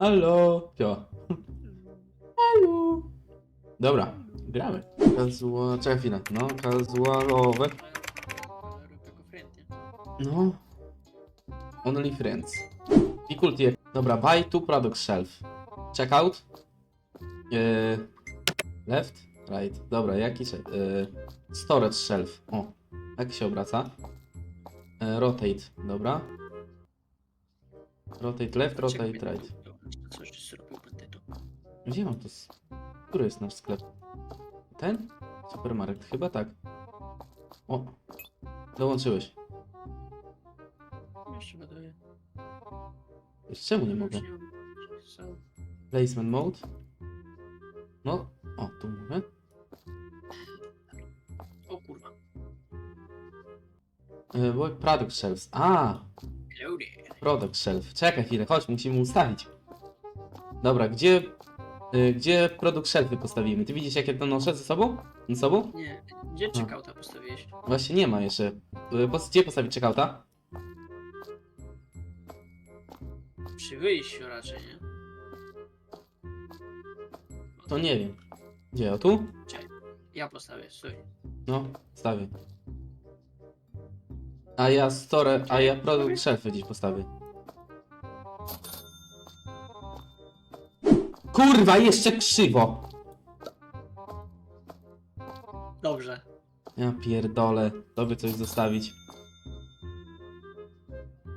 Halo. Pio. Halo. Dobra, gramy. Casual... Czekaj chwilę. No, casualowe. Tylko friendly. No. Only friends. Difficulty. Dobra, buy two product shelf. Checkout. Yy, left, right. Dobra, jaki się. Yy, storage shelf. O, jak się obraca? Yy, rotate, dobra. Rotate left, rotate right. Gdzie mam to? Który jest nasz sklep? Ten? Supermarket, chyba tak. O, dołączyłeś. Jeszcze ładuję. Czemu nie mogę? So, Placement mode. No, o, tu mówię. O kurwa. Work product shelves. A, product shelf. Czekaj chwilę, chodź, musimy ustawić. Dobra, gdzie, yy, gdzie product shelfy postawimy? Ty widzisz, jakie to noszę ze sobą? Ze sobą? Nie, gdzie checkouta postawiłeś? Właśnie nie ma jeszcze. Pos- gdzie postawić checkouta? Przy wyjściu raczej, nie? To nie wiem. Gdzie, o tu? Ja postawię, stój. No, stawię. A ja store, a ja product shelfy gdzieś postawię. Kurwa, jeszcze krzywo! Dobrze. Ja pierdolę, tobie coś zostawić.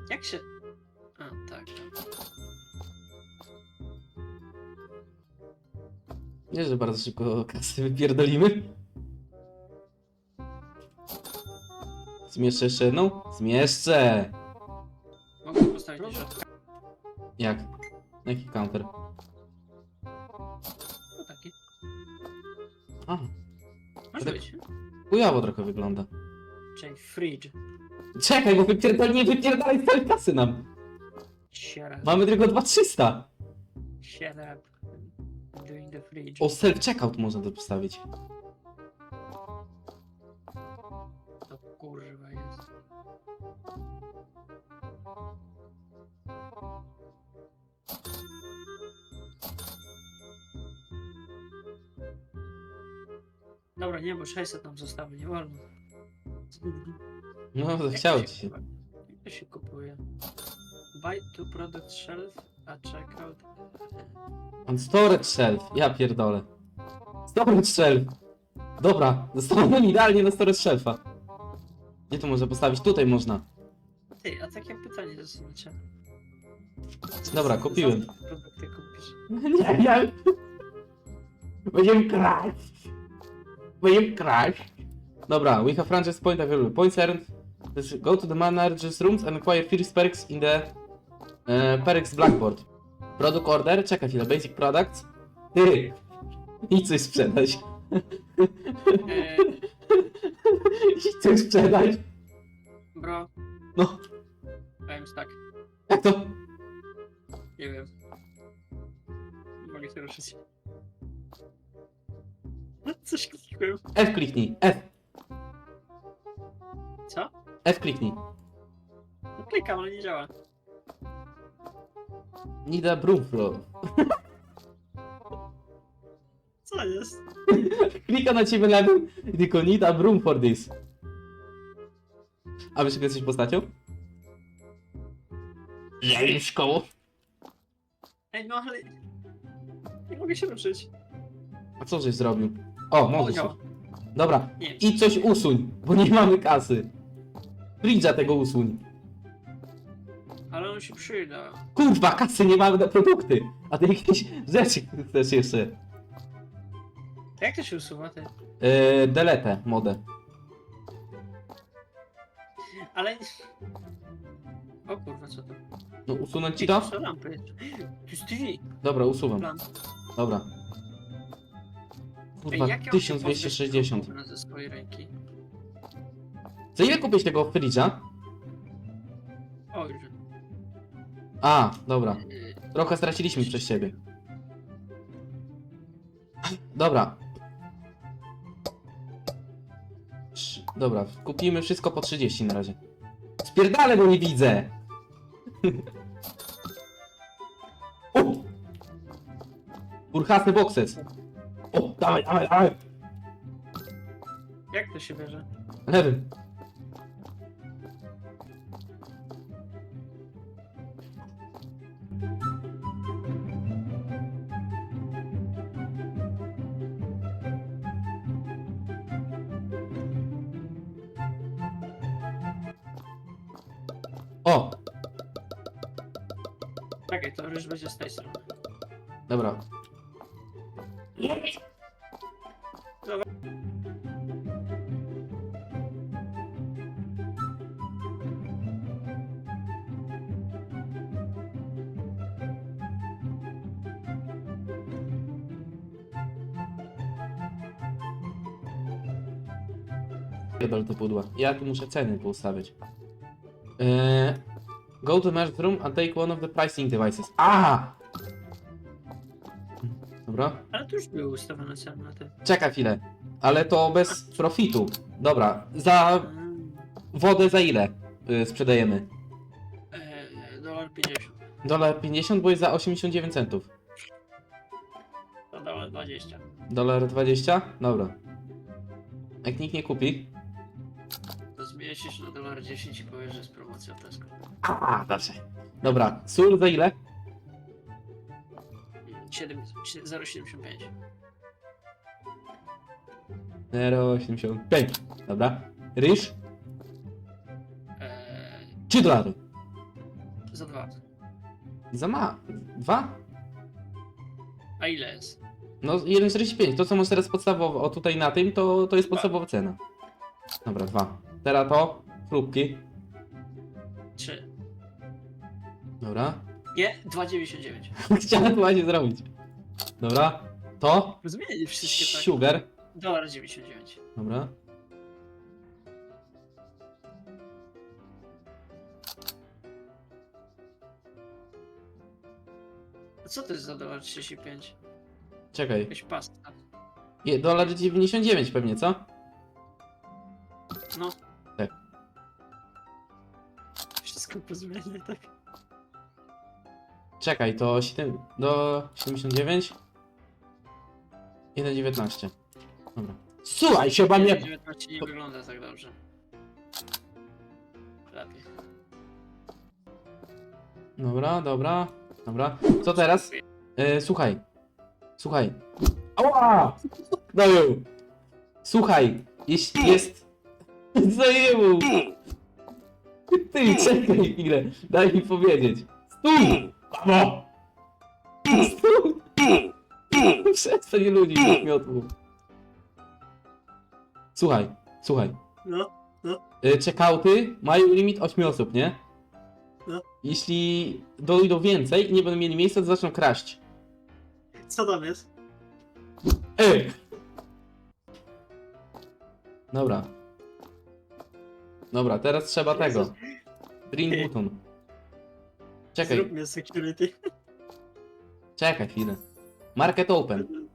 Jak się... A, tak. Nie, że bardzo szybko kasy wypierdolimy. Zmieszczę jeszcze jedną? Zmieszczę! Mogę postawić środku. Jak? Jaki counter? A, Może Tak. być. chujowo trochę wygląda. Czyli fridge. Czekaj, bo wypierdol, nie wypierdalaj całej kasy nam! Shut up. Mamy tylko 2300! Shut up. Doing the fridge. O, self-checkout można to postawić. To kurwa jest. Dobra, nie, bo 600 nam zostały, nie wolno. No, Jak to zachciało ci się. kupuje? Jak to się kupuje? Buy to product shelf, a checkout. On storage shelf, ja pierdolę. Storage shelf! Dobra, zostałem idealnie na storage shelfa. Gdzie to można postawić? Tutaj można. Ty, a takie pytanie zasadnicze. Dobra, kupiłem. Produkty kupisz? Nie wiem. Będziemy kraść. Będziemy kraść. Dobra, we have franchise point available. Points earned. Just Go to the manager's rooms and acquire first perks in the uh, perks blackboard. Product order, czekaj chwilę, basic products. Ty! I coś sprzedać. I coś sprzedać. bro, No, powiem tak, jak to? nie wiem. Nie mogę się ruszyć. Coś klikłem. F kliknij, F, Co? F kliknij. No klikam, ale nie działa. Need a broom floor. Co jest? Klika na ciebie lewym i tylko need a broom for this. A wiesz jak jesteś postacią? Jajszką. Ej, no ale... Nie mogę się ruszyć. A co żeś zrobił? O, O, możesz. działa. Dobra, Nie, i coś usuń, bo nie mamy kasy. Fridża tego usuń. ale on się przyda. Kurwa, kasy nie mamy na produkty. A ty jakieś rzeczy chcesz jeszcze. To jak to się usuwa, ty? Yy, delete modę. Ale... O kurwa, co to? No usunąć ci to? Lampy. Jest TV. Dobra, usuwam. Plan. Dobra. Kurwa, jak ja mam się 1260. pozbyć gówna ze swojej ręki? Za ile kupić tego fridża? O, już. A, dobra. Yy, Trochę straciliśmy przez ciebie. Dobra. Dobra, kupimy wszystko po 30 na razie. Spierdalę, bo nie widzę! O! Urhasy boxes. Dawaj, dawaj, dawaj. Jak to się bierze? Lewym. O, Czekaj, to już będzie z tej strony. dobra. Pierdol to pudła. Ja tu muszę ceny poustawiać. Eee, go to merge room and take one of the pricing devices. A! Dobra. Ale to już były ustawione ceny na tym. Czekaj chwilę. Ale to bez profitu. Dobra. Za Mm, wodę za ile y, sprzedajemy? e, Dolar 50. Dolar 50, bo jest za 89 centów. To dolar 20. Dolar 20? Dobra. Jak nikt nie kupi. To zmieścisz na dolar 10 i powiesz, że jest promocja Tesco. A, dobrze. Dobra. Sól za ile? 7, 0,75. 0,85. Dobra. Ryż? Eee, 3 dolary. za dwa. Za ma. Dwa? A ile jest? No 1,45. To co masz teraz podstawowo, o tutaj na tym, to, to jest podstawowa cena. Dobra, dwa. Teraz to. Chrupki. 3. Dobra. Nie, 2,99. Chciałem to właśnie zrobić. Dobra. To. Zmienić wszystkie tak. Sugar. Dolar 99. Dobra. A co to jest za dolar 35? Czekaj. Jakaś pasta. Je, dolar 99 pewnie, co? No. Wszystko pozmienię, tak? Czekaj, to 7, do 79. 1,19. Dobra. Słuchaj się, pan nie... 19 nie wygląda tak dobrze. Lepiej. Dobra, dobra, dobra. Co teraz? E, słuchaj. Słuchaj. Ała! No już. Słuchaj, jeśli jest... Zajemu! Ty, czekaj chwilę. Daj mi powiedzieć. Stój! Mamo! Stój! Przestań ludzi z miotłów. Słuchaj, słuchaj. No, Y, Checkouty mają limit 8 osób, nie? No. Jeśli dojdą więcej i nie będą mieli miejsca, to zaczną kraść. co tam jest? Ej! Dobra. Dobra, teraz trzeba tego. Drink button. Czekaj, Zrób mnie security. czekaj chwilę. Market open.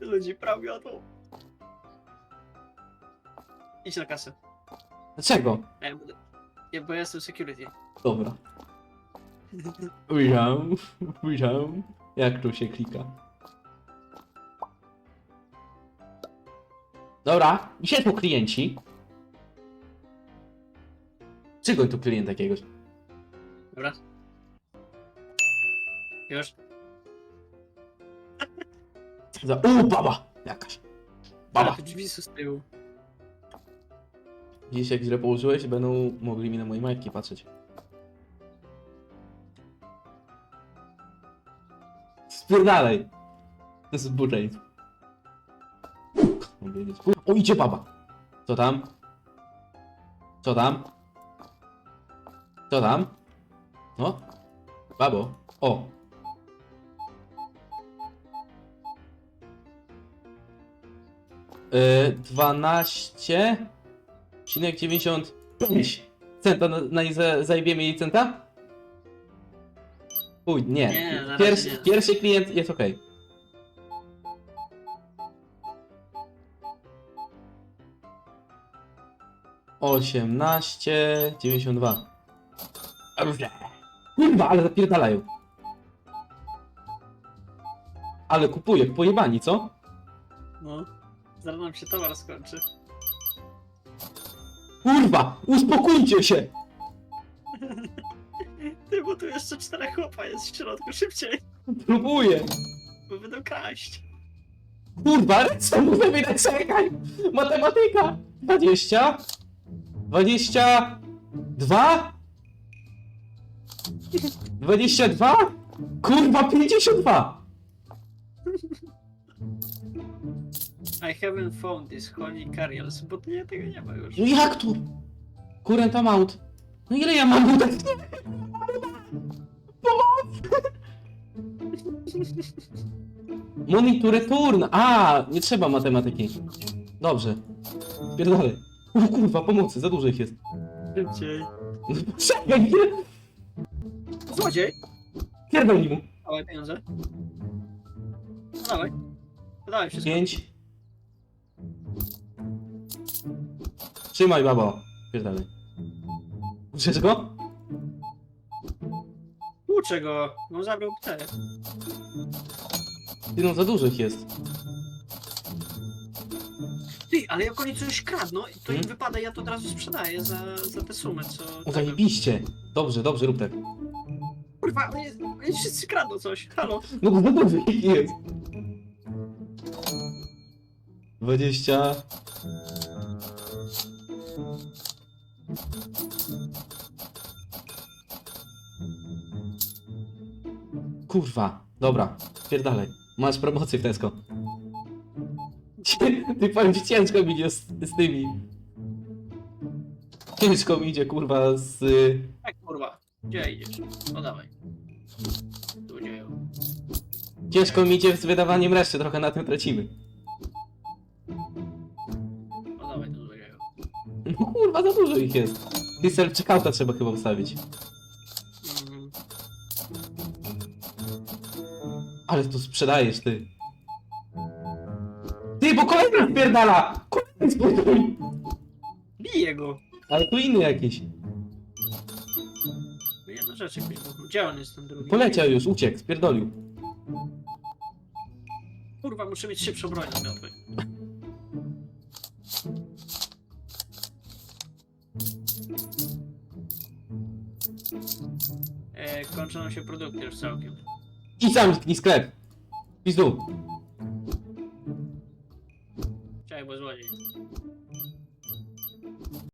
Ludzi prawie to. Idź na kasę. Dlaczego? Ja będę... Ja, bo ja jestem security. Dobra. Ujrzałem, ujrzałem. Jak tu się klika. Dobra, gdzie tu klienci? Czego tu klient jakiegoś? Dobra. Już. Za... U, baba! Jakaś. Baba. tu drzwi są z tyłu. Dziś jak źle położyłeś, będą mogli mi na moje majtki patrzeć. Spierdalej! To jest wiedzieć. O, idzie baba! Co tam? Co tam? Co tam? No? Babo? O! Yy, 12 Odcinek 95 centa na, na za, zajebiemy jej centa? Uj, nie. Nie, pierwszy, nie. pierwszy klient jest ok. Osiemnaście, dziewięćdziesiąt dwa. Kurwa, ale zapierdalają. Ale kupuję, pojebani, co? No. Zaraz nam się towar skończy. Kurwa, uspokójcie się! Ty, bo tu jeszcze czterech chłopa jest w środku, szybciej, Próbuję! bo będą kraść. Kurwa, ręce muszę wydać, czekaj! Matematyka! 20 22 22 Kurwa, 52! I haven't found this holy carriers, bo nie, tego nie ma już. No jak tu? Current amount. No ile ja mam udać? Money to return. A, nie trzeba matematyki. Dobrze. Pierdolę. O kurwa, pomocy, za dużo ich jest. Szybciej. No, Czekaj, ile? Złodziej! Pierdolnij mu. Dawaj pieniądze. No dawaj. No dawaj wszystko. Pięć. Trzymaj, babo. Pierdolę. Uczysz go? Uczę go. No zabrał te. Ty, no za dużo ich jest. Ty, ale jak oni coś kradną, to im Hmm? wypada, ja to od razu sprzedaję za, za te sumy, co... O, zajebiście. Dobrze, dobrze, rób tak. Kurwa, oni, oni wszyscy kradną coś. Halo. No bo za dużo ich jest. Dwadzieścia. Kurwa, dobra, pierdalej. Masz promocję w Tesco. Ty powiem ci ciężko mi idzie z, z tymi. Ciężko mi idzie kurwa z... y, Tak, kurwa. Gdzie idziesz? No dawaj. Ciężko mi idzie z wydawaniem reszty, trochę na tym tracimy. No dawaj, tu złodzieju. No kurwa, za dużo ich jest. Self checkouta trzeba chyba ustawić. Mhm. Ale tu sprzedajesz, ty. Ty, bo kolejny spierdala! Kolejny spierdala! Biję go. Ale tu inny jakiś. Jedna rzecz jakoś było. Gdzie on jest ten drugi? Poleciał już, uciekł, spierdolił. Kurwa, muszę mieć szybszą broń na miotły. E, kończą się produkty już całkiem. I zamknij sklep. Pizdu.